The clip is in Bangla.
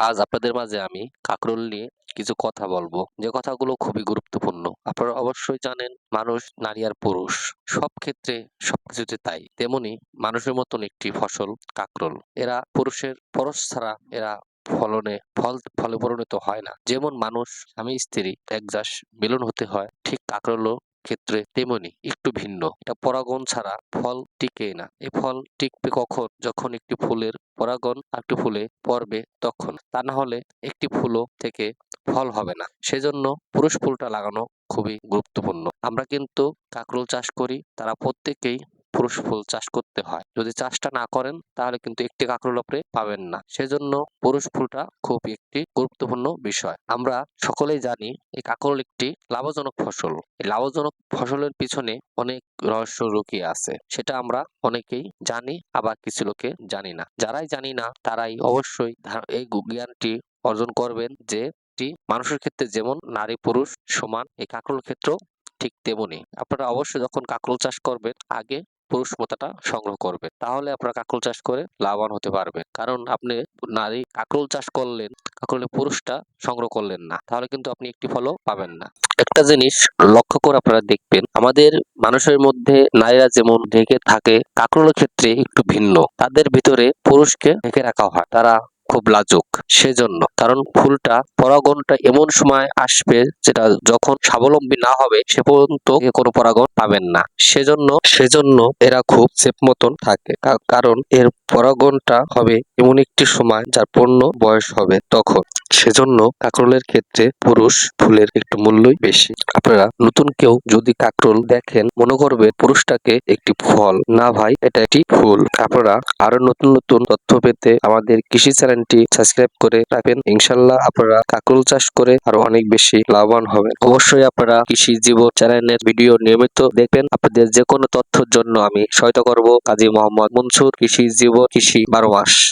আজ আপনাদের মাঝে আমি কাকরোল নিয়ে কিছু কথা বলব। যে কথাগুলো খুবই গুরুত্বপূর্ণ। আপনারা অবশ্যই জানেন, মানুষ, নারী আর পুরুষ, সব ক্ষেত্রে সবকিছুতে তাই। তেমনি মানুষের মতন একটি ফসল কাকরোল। এরা পুরুষের পরশ ছাড়া এরা ফলনে, ফল, ফলে পরিণত হয় না। যেমন মানুষ, স্বামী, স্ত্রী একজাস মিলন হতে হয়, ঠিক কাকরোলও ক্ষেত্রে তেমনি একটু ভিন্ন। এটা পরাগন ছাড়া ফল টিকে না। এ ফল টিকবে কখন? যখন একটি ফুলের পরাগন একটি ফুলে পড়বে তখন। তা না হলে একটি ফুলও থেকে ফল হবে না। সেজন্য পুরুষ ফুলটা লাগানো খুবই গুরুত্বপূর্ণ। আমরা কিন্তু কাঁকরোল চাষ করি, তারা প্রত্যেকেই পুরুষ ফুল চাষ করতে হয়। যদি চাষটা না করেন, তাহলে কিন্তু একটি কাকরোল আপনি পাবেন না। সেজন্য পুরুষ ফুলটা খুব একটি গুরুত্বপূর্ণ বিষয়। আমরা সকলেই জানি, এই কাকরোল একটি লাভজনক ফসল। এই লাভজনক ফসলের পিছনে অনেক রহস্য লুকিয়ে আছে। সেটা আমরা অনেকেই জানি, আবার কিছু লোকে জানি না। যারাই জানি না, তারাই অবশ্যই এই জ্ঞানটি অর্জন করবেন যে মানুষের ক্ষেত্রে যেমন নারী পুরুষ সমান, এই কাকরোল ক্ষেত্রেও ঠিক তেমনি। আপনারা অবশ্যই যখন কাকরোল চাষ করবেন, আগে পুরুষ পোতাটা সংগ্রহ করবে। তাহলে আপনার কাঁকড়ল চাষ করে লাভবান হতে পারবেন। কারণ আপনি নারী কাকরোল চাষ করলেন কাঁকড়লে পুরুষটা সংগ্রহ করলেন না। তাহলে কিন্তু আপনি একটি ফলও পাবেন না। একটা জিনিস লক্ষ্য করে আপনারা দেখবেন, আমাদের মানুষের মধ্যে নারীরা যেমন ঢেকে থাকে, কাকরোলের ক্ষেত্রে একটু ভিন্ন। তাদের ভিতরে পুরুষকে ঢেকে রাখা হয়। তারা খুব লাজুক। সেজন্য। কারণ ফুলটা পরাগনটা এমন সময় আসবে যেটা যখন স্বাবলম্বী না হবে, সে পর্যন্ত কোনো পরাগন পাবেন না। সেজন্য সেজন্য এরা খুব সেপ মতন থাকে। কারণ এর পরাগনটা হবে এমন একটি সময় যার পূর্ণ বয়স হবে তখন। সেজন্য কাকরোলের ক্ষেত্রে পুরুষ ফুলের একটু মূল্যই বেশি। আপনারা নতুন কেউ যদি কাকরোল দেখেন, মনে করবে পুরুষটাকে একটি ফল। না ভাই, এটা একটি ফুল। আপনারা আরও নতুন নতুন তথ্য পেতে আমাদের কৃষি চ্যানেলটি সাবস্ক্রাইব করে রাখবেন। ইনশাল্লাহ আপনারা কাকরোল চাষ করে আরও অনেক বেশি লাভবান হবেন। অবশ্যই আপনারা কৃষি জীবন চ্যানেলের ভিডিও নিয়মিত দেখবেন। আপনাদের যে কোনো তথ্যের জন্য আমি সহায়তা করব। কাজী মোহাম্মদ মনসুর, কৃষি জীবন কৃষি বারো মাস।